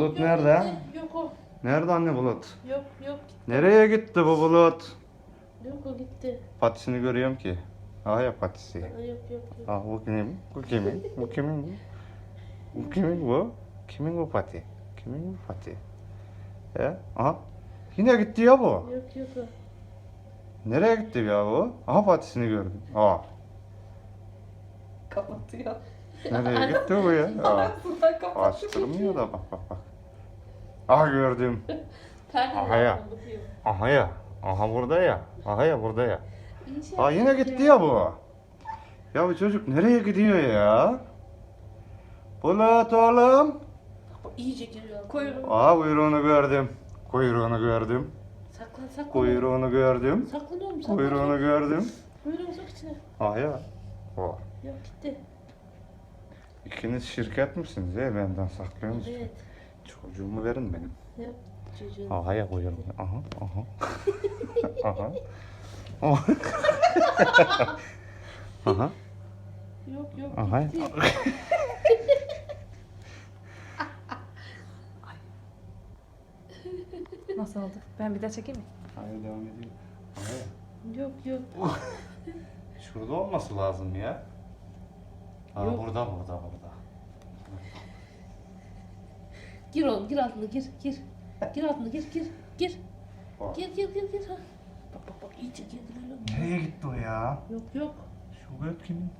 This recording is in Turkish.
Bulut Yok, nerede? Yok o. Nerede anne Bulut? Yok yok. Nereye gitti bu Bulut? Yok o gitti. Patisini görüyorum ki. Aha ya patisi. Aa, Yok yok yok. Ah bu kimin? Bu kimin? Bu kimin bu? Bu kimin bu? Kimin bu pati? Kimin bu pati? He? Aha. Yine gitti ya bu. Yok yok o. Nereye gitti ya bu? Aha patisini gördüm. Aa. Kapatıyor. Nereye gitti bu ya? Aa. Kapatıyor. Açtırmıyor da bak bak bak. Aha gördüm. Aha ya. Aha ya. Aha burada ya. Aha ya burada ya. Şey Aa yine gitti ya bu. Ya bu çocuk nereye gidiyor ya? Bulut oğlum. İyice giriyor. Kuyruğu. Aa kuyruğunu gördüm. Kuyruğunu gördüm. Saklan saklan. Kuyruğunu gördüm. Saklan oğlum saklan. Kuyruğunu gördüm. Kuyruğunu sok içine. Ah ya. O. Yok gitti. İkiniz şirket misiniz ya benden saklıyorsunuz? Evet. Çocuğumu verin benim. Yok çocuğun. Aha ya kuyruğunu. Aha aha. aha. Aha. Yok yok Aha. gitti. Nasıl oldu? Ben bir daha çekeyim mi? Hayır devam ediyor. Aha. Yok yok. Şurada olması lazım ya. Aa, Yok. burada burada burada. Gir oğlum gir altına gir gir. Gir altına gir gir gir. Gir gir gir gir. Ha. Bak bak bak iyice girdi böyle. Nereye gitti o ya? Yok yok. Şu göt kimin?